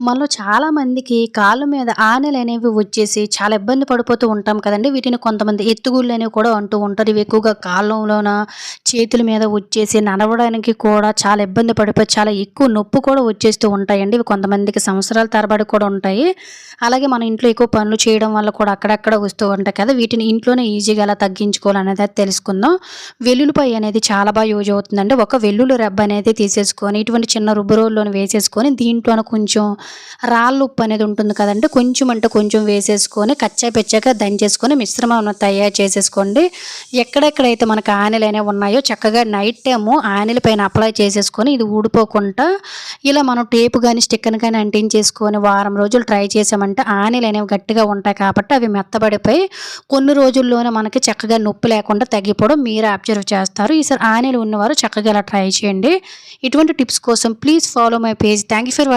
మనలో చాలామందికి కాళ్ళ మీద ఆనెలు అనేవి వచ్చేసి చాలా ఇబ్బంది పడిపోతూ ఉంటాం కదండి వీటిని కొంతమంది ఎత్తుగుళ్ళు అనేవి కూడా అంటూ ఉంటారు. ఇవి ఎక్కువగా కాళ్ళలోన, చేతుల మీద వచ్చేసి నడవడానికి కూడా చాలా ఇబ్బంది పడిపోయి చాలా ఎక్కువ నొప్పి కూడా వచ్చేస్తూ ఉంటాయండి. ఇవి కొంతమందికి సంవత్సరాల తరబడి కూడా ఉంటాయి. అలాగే మన ఇంట్లో ఎక్కువ పనులు చేయడం వల్ల కూడా అక్కడక్కడ వస్తూ ఉంటాయి కదా! వీటిని ఇంట్లోనే ఈజీగా ఎలా తగ్గించుకోవాలనేది తెలుసుకుందాం. వెల్లుల్లిపాయ అనేది చాలా బాగా యూజ్ అవుతుందండి. ఒక వెల్లుల్లి రెబ్బ అనేది తీసేసుకొని ఇటువంటి చిన్న రుబ్బు రోలులోని వేసేసుకొని దీంట్లోనే కొంచెం రాళ్ళ ఉప్పు అనేది ఉంటుంది కదండి కొంచెం అంటే కొంచెం వేసేసుకొని కచ్చా పిచ్చాగా దంచేసుకొని మిశ్రమం తయారు చేసేసుకోండి. ఎక్కడెక్కడైతే మనకు ఆనెలు అనేవి ఉన్నాయో చక్కగా నైట్ టైము ఆనెల పైన అప్లై చేసేసుకొని ఇది ఊడిపోకుండా ఇలా మనం టేపు కానీ స్టిక్కర్‌ని కానీ అంటించేసుకొని వారం రోజులు ట్రై చేసామంటే ఆనెలు అనేవి గట్టిగా ఉంటాయి కాబట్టి అవి మెత్తబడిపోయి కొన్ని రోజుల్లోనే మనకి చక్కగా నొప్పి లేకుండా తగ్గిపోవడం మీరు అబ్జర్వ్ చేస్తారు. ఈసారి ఆనెలు ఉన్నవారు చక్కగా ఇలా ట్రై చేయండి. ఇటువంటి టిప్స్ కోసం please follow my page. Thank you for watching.